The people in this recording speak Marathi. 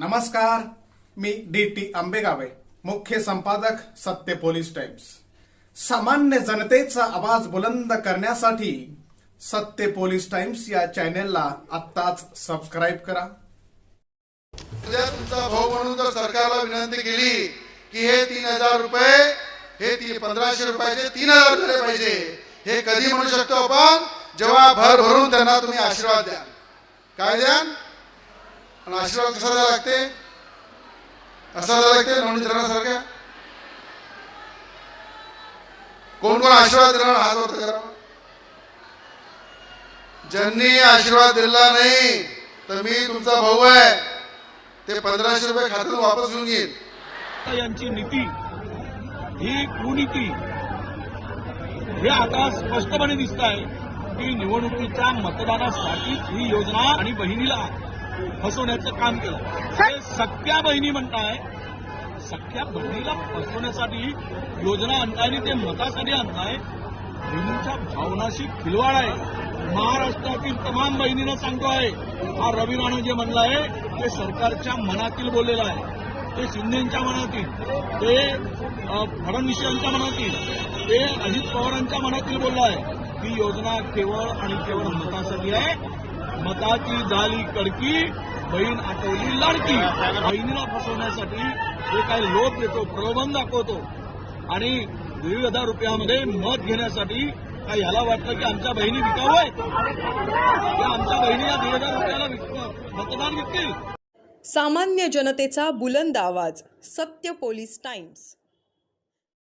नमस्कार मी डी टी आंबेगावे मुख्य संपादक सत्य पोलीस टाइम्स. सामान्य जनतेचा आवाज बुलंद करण्यासाठी सत्य पोलीस टाइम्स या चॅनेलला आत्ताच सबस्क्राईब करा. तुमचा भाऊ म्हणून जर सरकारला विनंती केली की हे तीन हजार रुपये हे पंधराशे रुपयाचे तीन हजार झाले पाहिजे. हे कधी म्हणू शकतो आपण? जेव्हा भर भरून त्यांना तुम्ही आशीर्वाद द्या काय द्या आणि आशीर्वाद कसा द्यावा लागते? असा द्यावा लागते नवनीतरणासारख्या कोण कोण आशीर्वाद देणार? हात होत करा. ज्यांनी आशीर्वाद दिला नाही तर मी तुमचा भाऊ आहे. ते पंधराशे रुपये खात्यातून वापस घेऊन घेईन यांची नीती ही कुनीती हे आता स्पष्टपणे दिसत आहे की निवडणुकीच्या मतदानासाठीच ही योजना आणि बहिणीला फसवण्याचं काम केलं. हे सख्या बहिणी म्हणताय सख्या बहिणीला फसवण्यासाठी योजना आणताय आणि ते मतासाठी आणताय. बहिणींच्या भावनाशी खिलवाड आहे. महाराष्ट्रातील तमाम बहिणींना सांगतो आहे हा रवी राणा जे म्हणलं आहे ते सरकारच्या मनातील बोललेलं आहे. ते शिंदेच्या मनातील ते फडणवीस यांच्या मनातील ते अजित पवारांच्या मनातील बोललं आहे ही योजना केवळ आणि केवळ मतासाठी आहे. मताची झाली कडकी बहीण आठवली लाडकी. बहिणीला फसवण्यासाठी जे काही लोक देतो प्रलोभन दाखवतो. आणि दीड हजार रुपयामध्ये मत घेण्यासाठी काय याला वाटतं की आमच्या बहिणी विकावंय की आमच्या बहिणी या दीड हजार रुपयाला मतदान विकतील. सामान्य जनतेचा बुलंद आवाज सत्य पोलीस टाइम्स.